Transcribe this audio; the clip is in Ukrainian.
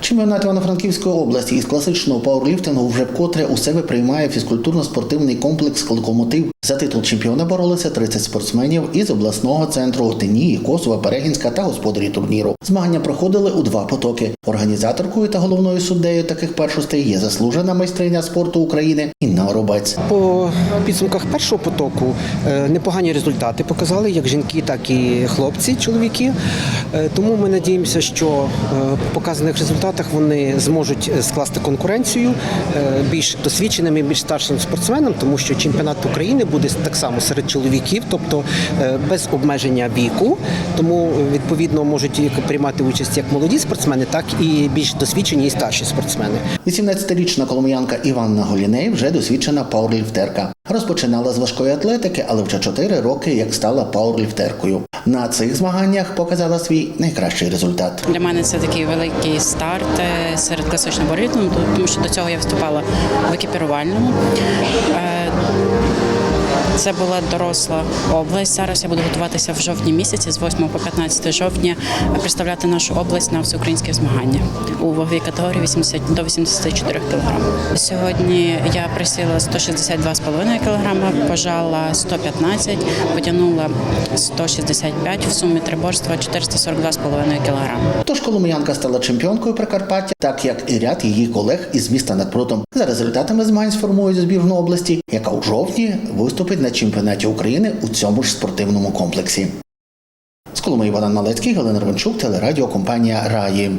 Чемпіонат Івано-Франківської області із класичного пауерліфтингу вже вкотре у себе приймає фізкультурно-спортивний комплекс Локомотив. За титул чемпіона боролися 30 спортсменів із обласного центру Отинії, Косова, Перегінська та господарі турніру. Змагання проходили у два потоки. Організаторкою та головною суддею таких першостей є заслужена майстриня спорту України Інна Оробець. По підсумках першого потоку е, непогані результати показали як жінки, так і хлопці, чоловіки. Е, Тому ми надіємося, що е, по показаних вони зможуть е, скласти конкуренцію е, більш досвідченим і більш старшим спортсменам, тому що чемпіонат України буде так само серед чоловіків, тобто е, без обмеження віку. Тому відповідно можуть приймати участь як молоді спортсмени, так і більш досвідчені і старші спортсмени. 18-річна коломиянка Іванна Голіней вже досвідчена пауерліфтерка. Розпочинала з важкої атлетики, але вже 4 роки як стала пауерліфтеркою. На цих змаганнях показала свій найкращий результат. Для мене це такий великий старт е, серед класичного ритму, тому що до цього я виступала в екіпірувальному. Е, Це була доросла область. Зараз я буду готуватися в жовтні місяці, з 8 по 15 жовтня, представляти нашу область на всеукраїнське змагання у ваговій категорії 80 до 84 кг. Сьогодні я присіла 162,5 кг, пожала 115, потягнула 165, в сумі триборства 442,5 кг. Тож коломиянка стала чемпіонкою Прикарпаття, так як і ряд її колег із міста над прутом. За результатами змагань сформують збірну області, яка у жовтні виступить на чемпіонаті України у цьому ж спортивному комплексі. З Коломиї Богдан Малецький, Галина Рванчук, телерадіокомпанія Раї.